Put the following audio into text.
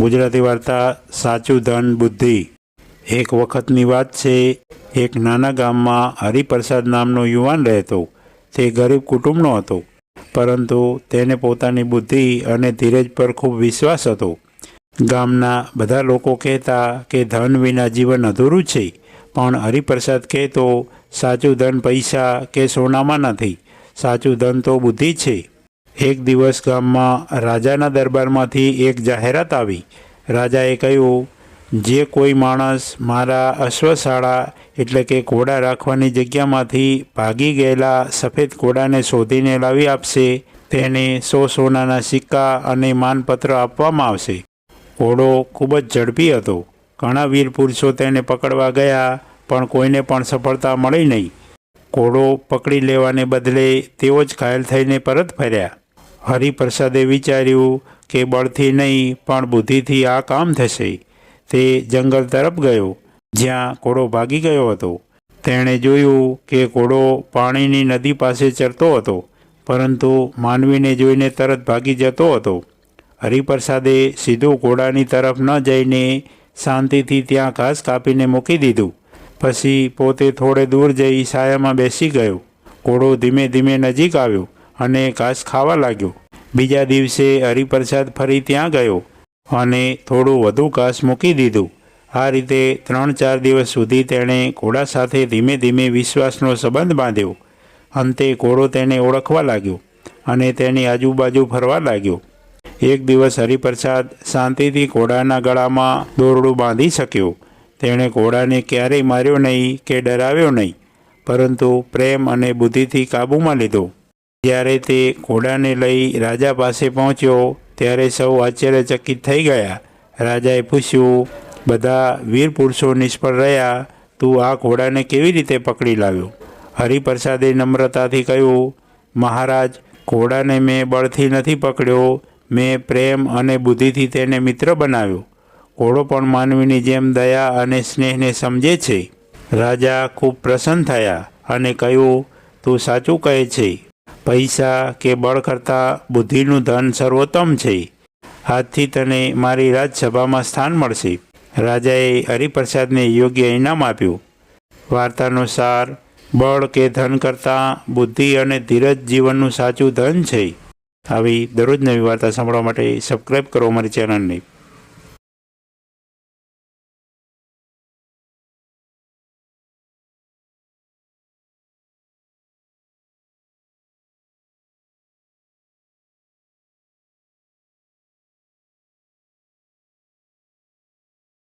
ગુજરાતી વાર્તા સાચું ધન બુદ્ધિ. એક વખતની વાત છે, એક નાના ગામમાં હરિપ્રસાદ નામનો યુવાન રહેતો. તે ગરીબ કુટુંબનો હતો, પરંતુ તેને પોતાની બુદ્ધિ અને ધીરજ પર ખૂબ વિશ્વાસ હતો. ગામના બધા લોકો કહેતા કે ધન વિના જીવન અધૂરું છે, પણ હરિપ્રસાદ કહેતો, સાચું ધન પૈસા કે સોનામાં નથી. સાચું ધન તો બુદ્ધિ છે. એક દિવસ ગામમાં રાજાના દરબારમાંથી એક જાહેરાત આવી. રાજાએ કહ્યું, જે કોઈ માણસ મારા અશ્વશાળા એટલે કે ઘોડા રાખવાની જગ્યામાંથી ભાગી ગયેલા સફેદ ઘોડાને શોધીને લાવી આપશે, તેને સો સોનાના સિક્કા અને માનપત્ર આપવામાં આવશે. ઘોડો ખૂબ જ ઝડપી હતો. ઘણા વીર પુરુષો તેને પકડવા ગયા, પણ કોઈને પણ સફળતા મળી નહીં. ઘોડો પકડી લેવાને બદલે તેઓ જ ઘાયલ થઈને પરત ફર્યા. હરિપ્રસાદે વિચાર્યું કે બળથી નહીં, પણ બુદ્ધિથી આ કામ થશે. તે જંગલ તરફ ગયો, જ્યાં ઘોડો ભાગી ગયો હતો. તેણે જોયું કે ઘોડો પાણીની નદી પાસે ચરતો હતો, પરંતુ માનવીને જોઈને તરત ભાગી જતો હતો. હરિપ્રસાદે સીધું ઘોડાની તરફ ન જઈને શાંતિથી ત્યાં ઘાસ કાપીને મૂકી દીધું. પછી પોતે થોડે દૂર જઈ છાયામાં બેસી ગયો. ઘોડો ધીમે ધીમે નજીક આવ્યો. અને ઘાસ ખાવા લાગ્યો. બીજા દિવસે હરિપ્રસાદ ફરી ત્યાં ગયો અને થોડું વધુ ઘાસ મૂકી દીધું. આ રીતે ત્રણ ચાર દિવસ સુધી તેણે ઘોડા સાથે ધીમે ધીમે વિશ્વાસનો સંબંધ બાંધ્યો. અંતે ઘોડો તેને ઓળખવા લાગ્યો અને તેની આજુબાજુ ફરવા લાગ્યો. એક દિવસ હરિપ્રસાદ શાંતિથી ઘોડાના ગળામાં દોરડું બાંધી શક્યો. તેણે ઘોડાને ક્યારેય માર્યો નહીં કે ડરાવ્યો નહીં, પરંતુ પ્રેમ અને બુદ્ધિથી કાબૂમાં લીધો. જ્યારે તે ઘોડાને લઈ રાજા પાસે પહોંચ્યો, ત્યારે સૌ આશ્ચર્યચકિત થઈ ગયા. રાજાએ પૂછ્યું, બધા વીર પુરુષો નિષ્ફળ રહ્યા, તું આ ઘોડાને કેવી રીતે પકડી લાવ્યો? હરિપ્રસાદે નમ્રતાથી કહ્યું, મહારાજ, ઘોડાને મેં બળથી નથી પકડ્યો, મેં પ્રેમ અને બુદ્ધિથી તેને મિત્ર બનાવ્યો. ઘોડો પણ માનવીની જેમ દયા અને સ્નેહને સમજે છે. રાજા ખૂબ પ્રસન્ન થયા અને કહ્યું, તું સાચું કહે છે. પૈસા કે બળ કરતાં બુદ્ધિનું ધન સર્વોત્તમ છે. આજથી તને મારી રાજસભામાં સ્થાન મળશે. રાજાએ હરિપ્રસાદને યોગ્ય ઇનામ આપ્યું. વાર્તાનો સાર, બળ કે ધન કરતાં બુદ્ધિ અને ધીરજ જીવનનું સાચું ધન છે. આવી દરરોજ નવી વાર્તા સાંભળવા માટે સબસ્ક્રાઈબ કરો અમારી ચેનલને